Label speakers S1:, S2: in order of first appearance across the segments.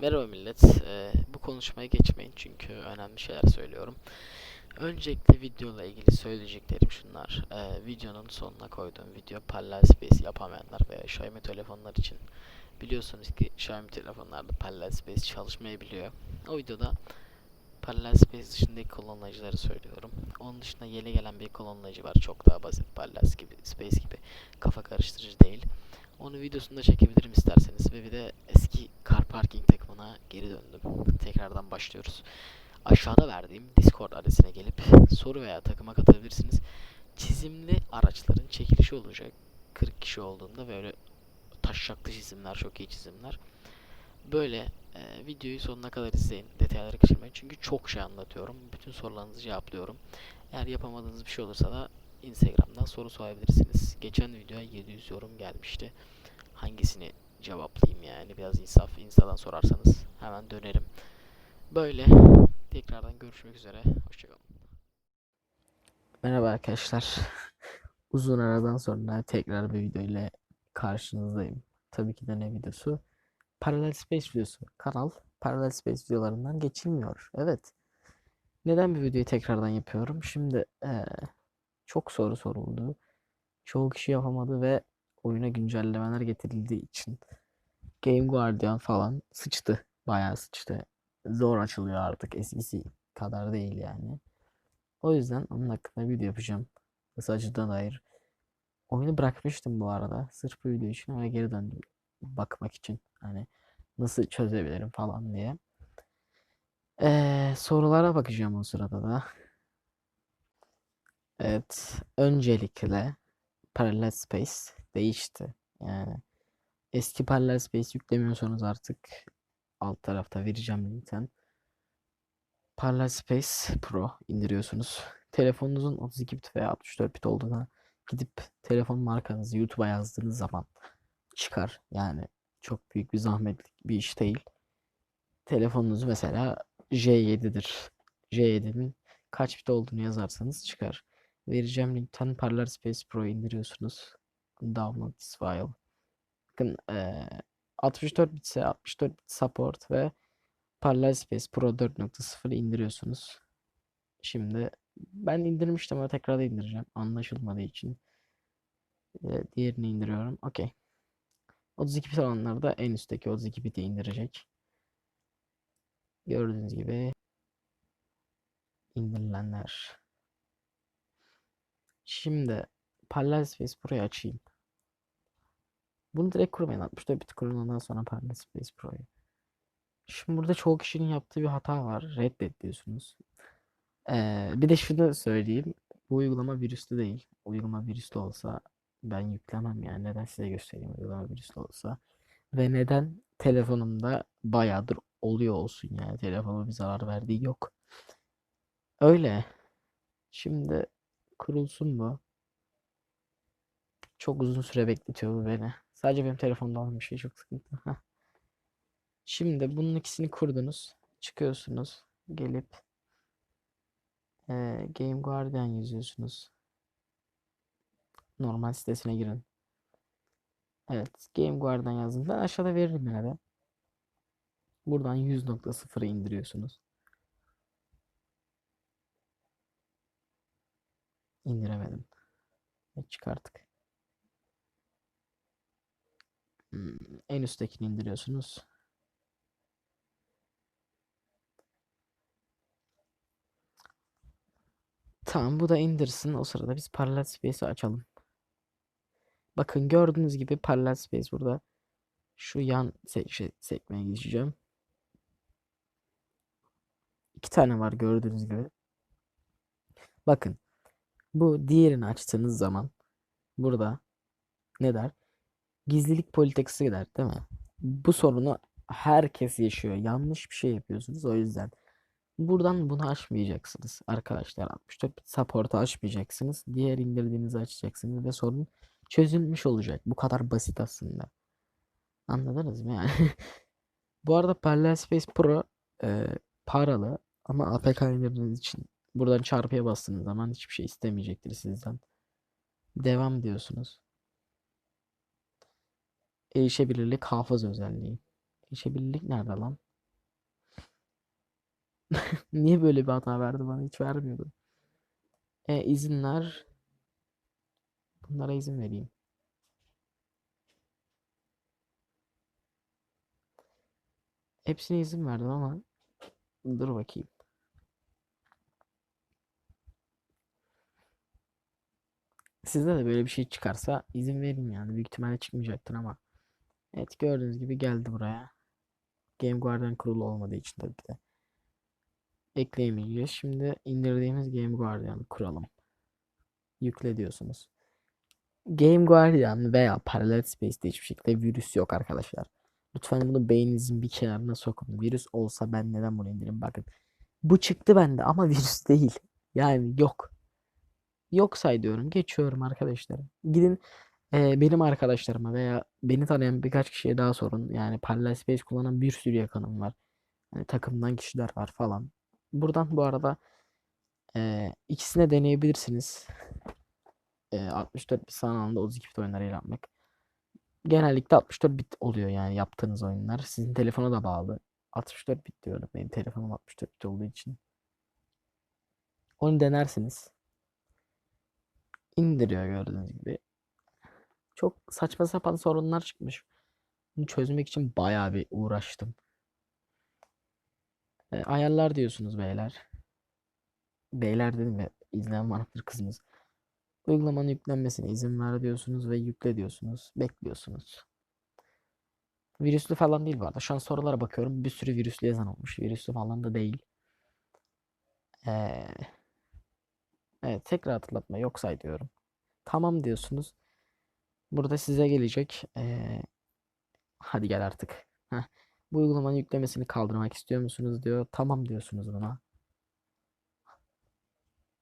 S1: Merhaba millet. Ee, bu konuşmaya geçmeyin çünkü önemli şeyler söylüyorum. Öncelikle videoyla ilgili söyleyeceklerim şunlar. Ee, videonun sonuna koyduğum video Parallel Space yapamayanlar veya Xiaomi telefonlar için biliyorsunuz ki Xiaomi telefonlarda Parallel Space çalışmayabiliyor. O videoda Parallel Space dışındaki kullanıcıları söylüyorum. Onun dışında yeni gelen bir kullanıcı var. Çok daha basit Parallel gibi, Space gibi kafa karıştırıcı değil. Onu videosunu da çekebilirim isterseniz ve bir de eski car parking takımına geri döndüm. Tekrardan başlıyoruz. Aşağıda verdiğim Discord adresine gelip soru veya takıma katılabilirsiniz. Çizimli araçların çekilişi olacak. 40 kişi olduğunda böyle taşşaklı çizimler, çok iyi çizimler. Böyle e, videoyu sonuna kadar izleyin. Detaylara kaçırmayın. Çünkü çok şey anlatıyorum. Bütün sorularınızı cevaplıyorum. Eğer yapamadığınız bir şey olursa da Instagram'dan soru sorabilirsiniz. Geçen videoya 700 yorum gelmişti. Hangisini cevaplayayım yani biraz insaf Insta'dan sorarsanız hemen dönerim. Böyle tekrardan görüşmek üzere. Hoşçakalın. Merhaba arkadaşlar. Uzun aradan sonra tekrar bir video ile karşınızdayım. Tabii ki de ne videosu? Parallel Space videosu. Kanal Parallel Space videolarından geçilmiyor. Evet. Neden bir videoyu tekrardan yapıyorum? Şimdi eee, çok soru soruldu. Çoğu kişi yapamadı ve oyuna güncellemeler getirildiği için Game Guardian falan sıçtı. Bayağı sıçtı. Zor açılıyor artık. Eskisi kadar değil yani. O yüzden onun hakkında video yapacağım. Açıldığına dair. Oyunu bırakmıştım bu arada. Sırf bu video için ve geri döndüm. Bakmak için. Hani nasıl çözebilirim falan diye. Ee, sorulara bakacağım o sırada da. Evet. Öncelikle Parallel Space değişti. Yani eski Parallel Space yüklemiyorsanız artık alt tarafta vereceğim linkten. Parallel Space Pro indiriyorsunuz. Telefonunuzun 32 bit veya 64 bit olduğuna gidip telefon markanızı YouTube'a yazdığınız zaman çıkar. Yani çok büyük bir zahmetlik bir iş değil. Telefonunuz mesela J7'dir. J7'nin kaç bit olduğunu yazarsanız çıkar. Vereceğim linkten Parallel Space Pro indiriyorsunuz. Download this file. Bakın eee 64 bit ise 64 bit support ve Parallel Space Pro 4.0 indiriyorsunuz. Şimdi ben indirmiştim ama tekrar da indireceğim. Anlaşılmadığı için. Eee, diğerini indiriyorum. Okey. 32 bit olanlar da en üstteki 32 biti indirecek. Gördüğünüz gibi indirilenler. Şimdi Parallel Space Pro'yu açayım. Bunu direkt kurmayın. 64 bit kurun ondan sonra Parallel Space Pro'yu. Şimdi burada çoğu kişinin yaptığı bir hata var. Reddet diyorsunuz. Ee, bir de şunu söyleyeyim. Bu uygulama virüslü değil. Uygulama virüslü olsa ben yüklemem yani. Neden size göstereyim uygulama virüslü olsa. Ve neden telefonumda bayağıdır oluyor olsun yani. Telefona bir zarar verdiği yok. Öyle. Şimdi kurulsun bu. Çok uzun süre bekletiyor bu beni. Sadece benim telefonda olan bir şey çok sıkıntı. Şimdi bunun ikisini kurdunuz. Çıkıyorsunuz. Gelip eee, Game Guardian yazıyorsunuz. Normal sitesine girin. Evet. Game Guardian yazdım. Ben aşağıda veririm yine de. Buradan 100.0'ı indiriyorsunuz. İndiremedim. Çık artık. Hmm, en üsttekini indiriyorsunuz. Tamam bu da indirsin. O sırada biz Parallel Space'i açalım. Bakın gördüğünüz gibi Parallel Space burada. Şu yan se şey, sekmeye geçeceğim. İki tane var gördüğünüz gibi. Bakın. Bu diğerini açtığınız zaman burada ne der? Gizlilik politikası der değil mi? Bu sorunu herkes yaşıyor. Yanlış bir şey yapıyorsunuz o yüzden. Buradan bunu açmayacaksınız arkadaşlar. 64 bit support'u açmayacaksınız. Diğer indirdiğinizi açacaksınız ve sorun çözülmüş olacak. Bu kadar basit aslında. Anladınız mı yani? Bu arada Parallel Space Pro e, paralı ama APK indirdiğiniz için buradan çarpıya bastığınız zaman hiçbir şey istemeyecektir sizden. Devam diyorsunuz. Erişebilirlik hafıza özelliği. Erişebilirlik nerede lan? Niye böyle bir hata verdi bana? Hiç vermiyordu. E, izinler. Bunlara izin vereyim. Hepsine izin verdim ama dur bakayım. Sizde de böyle bir şey çıkarsa izin verin yani. Büyük ihtimalle çıkmayacaktır ama. Evet gördüğünüz gibi geldi buraya. Game Guardian kurulu olmadığı için tabii ki de. Ekleyemeyeceğiz. Şimdi indirdiğimiz Game Guardian'ı kuralım. Yükle diyorsunuz. Game Guardian veya Parallel Space'de hiçbir şekilde virüs yok arkadaşlar. Lütfen bunu beyninizin bir kenarına sokun. Virüs olsa ben neden bunu indirim? Bakın. Bu çıktı bende ama virüs değil. Yani yok. Yok say diyorum. Geçiyorum arkadaşlar. Gidin e, benim arkadaşlarıma veya beni tanıyan birkaç kişiye daha sorun. Yani Parallel Space kullanan bir sürü yakınım var. Hani takımdan kişiler var falan. Buradan bu arada e, ikisine deneyebilirsiniz. E, 64 bit sanalında 32 bit oyunlarıyla yapmak. Genellikle 64 bit oluyor yani yaptığınız oyunlar. Sizin telefona da bağlı. 64 bit diyorum. Benim telefonum 64 bit olduğu için. Onu denersiniz. İndiriyor gördüğünüz gibi. Çok saçma sapan sorunlar çıkmış. Bunu çözmek için bayağı bir uğraştım. E, ayarlar diyorsunuz beyler. Beyler dedim ya izleyen vardır kızımız. Uygulamanın yüklenmesine izin ver diyorsunuz ve yükle diyorsunuz. Bekliyorsunuz. Virüslü falan değil bu arada. Şu an sorulara bakıyorum. Bir sürü virüslü yazan olmuş. Virüslü falan da değil. Ee, evet tekrar hatırlatma yok say diyorum. Tamam diyorsunuz. Burada size gelecek. Ee, hadi gel artık. Heh. Bu uygulamanın yüklemesini kaldırmak istiyor musunuz diyor. Tamam diyorsunuz buna.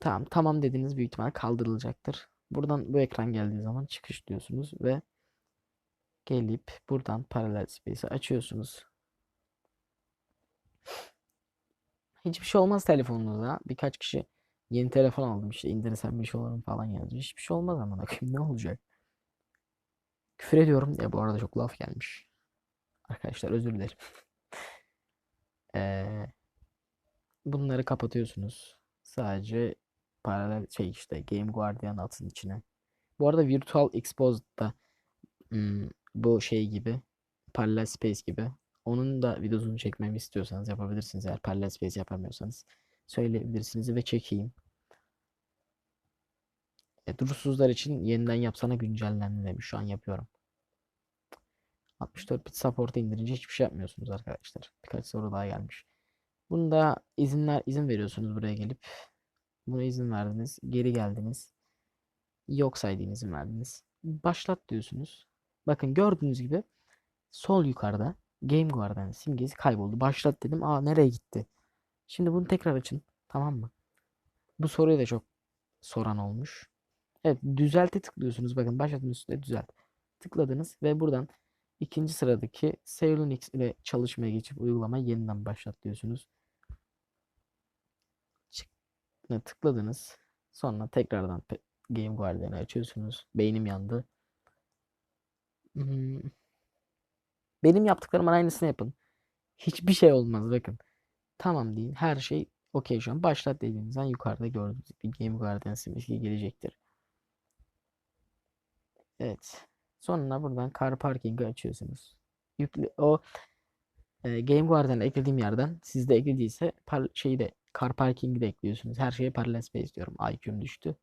S1: Tamam tamam dediğiniz büyük ihtimal kaldırılacaktır. Buradan bu ekran geldiği zaman çıkış diyorsunuz ve gelip buradan Parallel Space'i açıyorsunuz. Hiçbir şey olmaz telefonunuzda. Birkaç kişi yeni telefon aldım işte indirsem bir şey olur mu falan yazmış. Hiçbir şey olmaz ama ne olacak? Küfür ediyorum diye bu arada çok laf gelmiş. Arkadaşlar özür dilerim. Ee, bunları kapatıyorsunuz. Sadece paralel şey işte Game Guardian atın içine. Bu arada Virtual Exposed'da hmm, bu şey gibi Parallel Space gibi onun da videosunu çekmemi istiyorsanız yapabilirsiniz. Eğer Parallel Space yapamıyorsanız söyleyebilirsiniz ve çekeyim. E, durursuzlar için yeniden yapsana güncellendi demiş. Şu an yapıyorum. 64 bit support'u indirince hiçbir şey yapmıyorsunuz arkadaşlar. Birkaç soru daha gelmiş. Bunda izinler izin veriyorsunuz buraya gelip. Buna izin verdiniz. Geri geldiniz. Yok saydığınız izin verdiniz. Başlat diyorsunuz. Bakın gördüğünüz gibi sol yukarıda Game Guardian simgesi kayboldu. Başlat dedim. Aa nereye gitti? Şimdi bunu tekrar açın. Tamam mı? Bu soruyu da çok soran olmuş. Evet düzelte tıklıyorsunuz. Bakın başlatın üstünde düzelt. Tıkladınız ve buradan ikinci sıradaki Seulunix ile çalışmaya geçip uygulamayı yeniden başlat diyorsunuz. Çıktığına tıkladınız. Sonra tekrardan Game Guardian'ı açıyorsunuz. Beynim yandı. Hmm. Benim yaptıklarımın aynısını yapın. Hiçbir şey olmaz bakın. Tamam deyin. Her şey okey şu an. Başlat dediğiniz an yukarıda gördüğünüz gibi Game Guardian simgesi gelecektir. Evet. Sonra buradan car parking'i açıyorsunuz. Yükle, o e, Game Guardian'a eklediğim yerden sizde eklediyse par, şeyi de car parking'i de ekliyorsunuz. Her şeye parallel space diyorum. IQ'm düştü.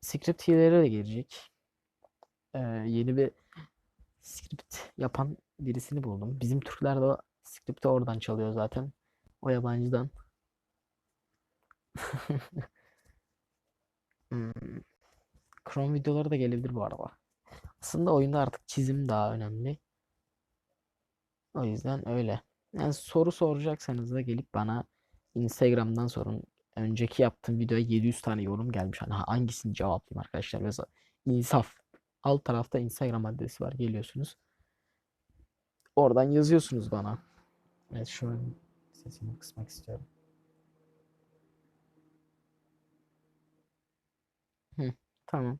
S1: Script hileleri de gelecek. Ee, yeni bir script yapan birisini buldum. Bizim Türkler de script'i oradan çalıyor zaten. O yabancıdan. hmm. Chrome videoları da gelebilir bu arada. Aslında oyunda artık çizim daha önemli. O yüzden öyle. Yani soru soracaksanız da gelip bana Instagram'dan sorun. Önceki yaptığım videoya 700 tane yorum gelmiş. Hani hangisini cevaplayayım arkadaşlar? Mesela insaf. Alt tarafta Instagram adresi var. Geliyorsunuz. Oradan yazıyorsunuz bana. Evet an sesimi kısmak istiyorum. Hı, tamam.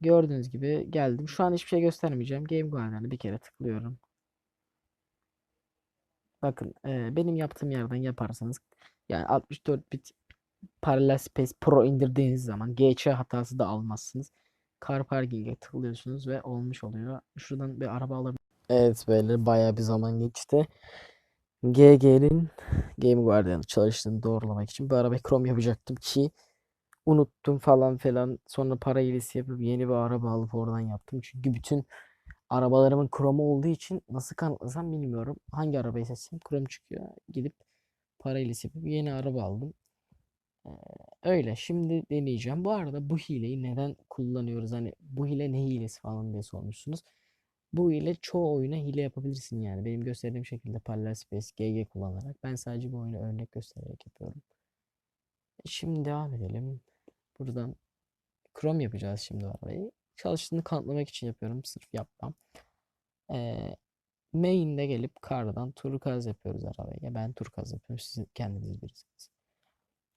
S1: Gördüğünüz gibi geldim. Şu an hiçbir şey göstermeyeceğim. Game Guardian'ı bir kere tıklıyorum. Bakın e, benim yaptığım yerden yaparsanız yani 64 bit Parallel Space Pro indirdiğiniz zaman GC hatası da almazsınız. Car Parking'e tıklıyorsunuz ve olmuş oluyor. Şuradan bir araba alabilir. Evet böyle bayağı bir zaman geçti. GG'nin Game Guardian'ı çalıştığını doğrulamak için bir araba Chrome yapacaktım ki unuttum falan filan. Sonra para iyilisi yapıp yeni bir araba alıp oradan yaptım. Çünkü bütün arabalarımın Chrome olduğu için nasıl kanıtlasam bilmiyorum. Hangi arabayı seçsem Chrome çıkıyor. Gidip para iyilisi yapıp yeni araba aldım. Ee, öyle. Şimdi deneyeceğim. Bu arada bu hileyi neden kullanıyoruz? Hani bu hile ne hilesi falan diye sormuşsunuz. Bu ile çoğu oyuna hile yapabilirsin yani. Benim gösterdiğim şekilde Parallel Space GG kullanarak. Ben sadece bu oyunu örnek göstererek yapıyorum. Şimdi devam edelim. Buradan Chrome yapacağız şimdi arabayı. Çalıştığını kanıtlamak için yapıyorum. Sırf yapmam. Ee, main'de gelip car'dan turkuaz yapıyoruz arabayı. Ben turkuaz yapıyorum. Siz kendiniz bilirsiniz.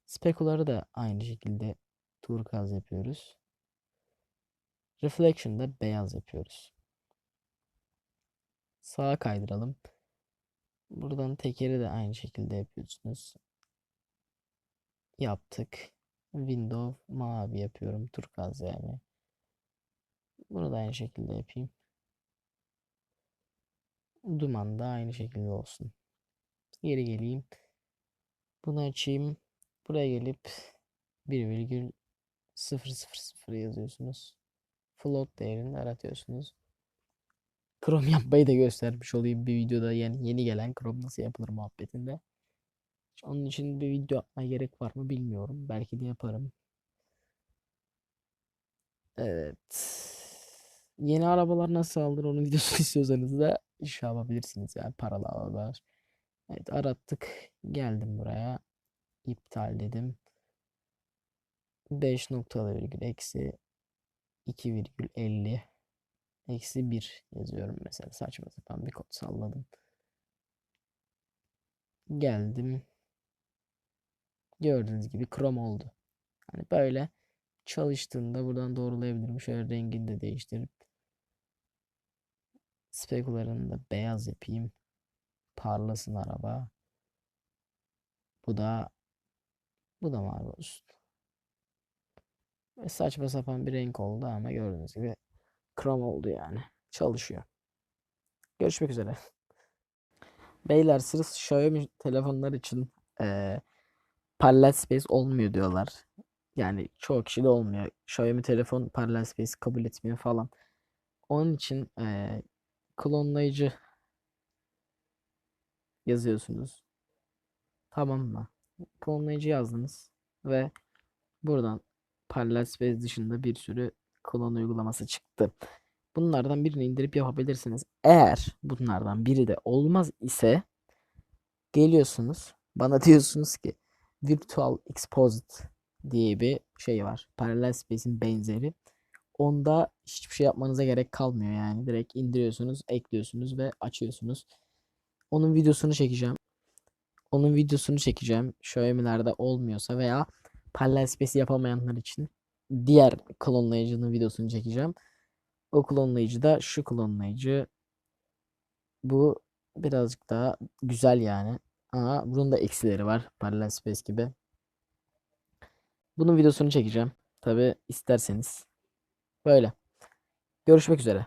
S1: Spekuları da aynı şekilde turkuaz yapıyoruz. Reflection'da beyaz yapıyoruz. Sağa kaydıralım. Buradan tekeri de aynı şekilde yapıyorsunuz. Yaptık. Window mavi yapıyorum. Turkuaz yani. Bunu da aynı şekilde yapayım. Duman da aynı şekilde olsun. Geri geleyim. Bunu açayım. Buraya gelip 1,000 yazıyorsunuz. Float değerini aratıyorsunuz. Chrome yapmayı da göstermiş olayım bir videoda. Yani yeni gelen Chrome nasıl yapılır muhabbetinde. Onun için bir video yapmaya gerek var mı bilmiyorum. Belki de yaparım. Evet. Yeni arabalar nasıl alınır onun videosunu istiyorsanız da iş yapabilirsiniz yani paralı arabalar. Evet arattık. Geldim buraya. İptal dedim. 5 noktalı virgül eksi 2,50 eksi 1 yazıyorum mesela saçma sapan bir kod salladım. Geldim. Gördüğünüz gibi Chrome oldu. Hani böyle çalıştığında buradan doğrulayabilirim. Şöyle rengini de değiştirip spekularını da beyaz yapayım. Parlasın araba. Bu da bu da mavi olsun. Ve saçma sapan bir renk oldu ama gördüğünüz gibi Chrome oldu yani. Çalışıyor. Görüşmek üzere. Beyler sırf Xiaomi telefonlar için eee Parallel Space olmuyor diyorlar. Yani çoğu kişi de olmuyor. Xiaomi telefon Parallel Space kabul etmiyor falan. Onun için eee klonlayıcı yazıyorsunuz. Tamam mı? Klonlayıcı yazdınız ve buradan Parallel Space dışında bir sürü klon uygulaması çıktı. Bunlardan birini indirip yapabilirsiniz. Eğer bunlardan biri de olmaz ise geliyorsunuz bana diyorsunuz ki Virtual Exposit diye bir şey var. Parallel Space'in benzeri. Onda hiçbir şey yapmanıza gerek kalmıyor yani. Direkt indiriyorsunuz, ekliyorsunuz ve açıyorsunuz. Onun videosunu çekeceğim. Onun videosunu çekeceğim. Xiaomi'lerde olmuyorsa veya Parallel Space yapamayanlar için diğer klonlayıcının videosunu çekeceğim. O klonlayıcı da şu klonlayıcı. Bu birazcık daha güzel yani. Ama bunun da eksileri var. Parallel Space gibi. Bunun videosunu çekeceğim. Tabi isterseniz. Böyle. Görüşmek üzere.